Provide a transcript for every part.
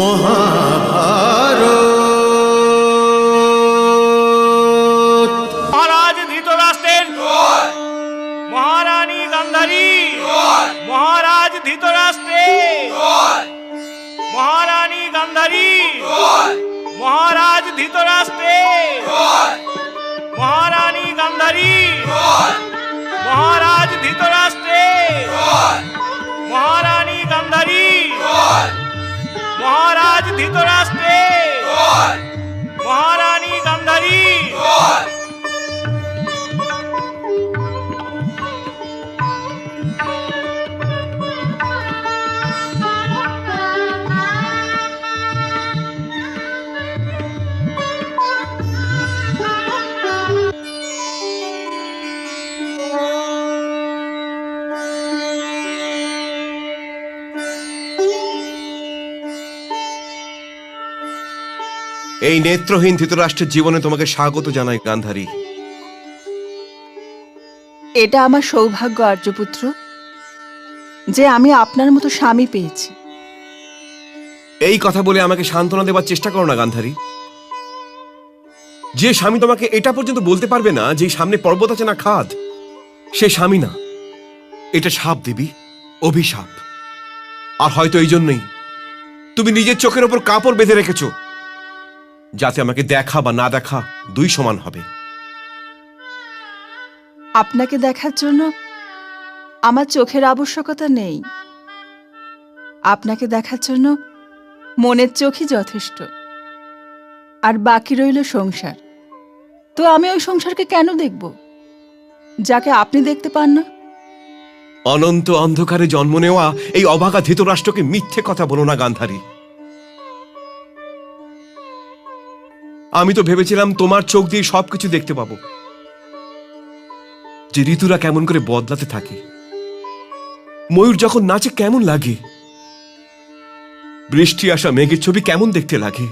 মহাভারত। মহারাজ ধৃতরাষ্ট্রের মহারানী গান্ধারী। মহারাজ ধৃতরাষ্ট্রে। মহারানী গান্ধারী। মহারাজ ধৃতরাষ্ট্রে। মহারানী গান্ধারী। ধৃতরাষ্ট্রে এই নেত্রহীন ধৃতরাষ্ট্রের জীবনে তোমাকে স্বাগত জানাই গান্ধারী। এটা আমার সৌভাগ্য আর্যপুত্র যে আমি আপনার মতো স্বামী পেয়েছি। এই কথা বলে আমাকে সান্ত্বনা দেবার চেষ্টা করো না গান্ধারী। যে স্বামী তোমাকে এটা পর্যন্ত বলতে পারবে না যে সামনে পর্বত আছে না খাদ সে স্বামী না। এটা সাপ দেবী অভিশাপ। আর হয়তো এই জন্যই তুমি নিজের চোখের ওপর কাপড় বেঁধে রেখেছো। যাতে আমাকে দেখা বা না দেখা দুই সমান হবে। আপনাকে দেখার জন্য আমার চোখের আবশ্যকতা নেই। আপনাকে দেখার জন্য মনের চোখই যথেষ্ট। আর বাকি রইল সংসার। তো আমি ওই সংসারকে কেন দেখব? যাকে আপনি দেখতে পান না। অনন্ত অন্ধকারে জন্ম নেওয়া এই অবাগা ধৃতরাষ্ট্রকে মিথ্যে কথা বলো না গান্ধারী। আমি তো ভেবেছিলাম তোমার চোখ দিয়ে সবকিছু দেখতে পাবো। যে ঋতুরা কেমন করে বদলাতে থাকে। ময়ূর যখন নাচে কেমন লাগে। বৃষ্টি আসা মেঘের ছবি কেমন দেখতে লাগে।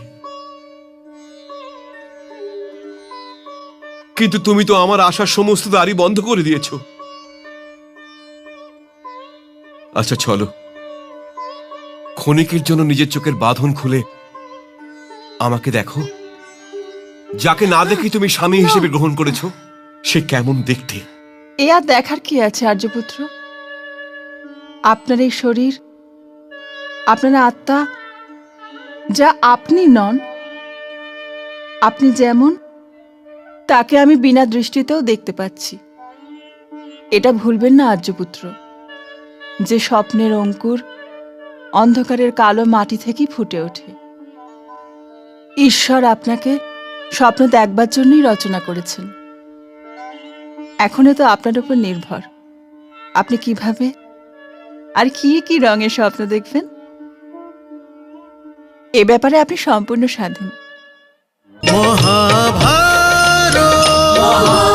কিন্তু তুমি তো আমার আশার সমস্ত দ্বারই বন্ধ করে দিয়েছ। আচ্ছা চলো। ক্ষণিকের জন্য নিজের চোখের বাঁধন খুলে আমাকে দেখো। যাকে না দেখে তুমি স্বামী হিসেবে গ্রহণ করেছ সে কেমন দেখতে? এ আর দেখার কি আছে আর্যপুত্র? আপনার এই শরীর আপনার আত্মা যা আপনি নন আপনি যেমন তাকে আমি বিনা দৃষ্টিতেও দেখতে পাচ্ছি। এটা ভুলবেন না আর্যপুত্র। যে স্বপ্নের অঙ্কুর অন্ধকারের কালো মাটি থেকেই ফুটে ওঠে। ঈশ্বর আপনাকে স্বপ্ন দেখবার জন্যই রচনা করেছেন। এখনও তো আপনার উপর নির্ভর। আপনি কীভাবে? আর কি কি রঙের স্বপ্ন দেখবেন? এ ব্যাপারে আপনি সম্পূর্ণ স্বাধীন। মহাভারত!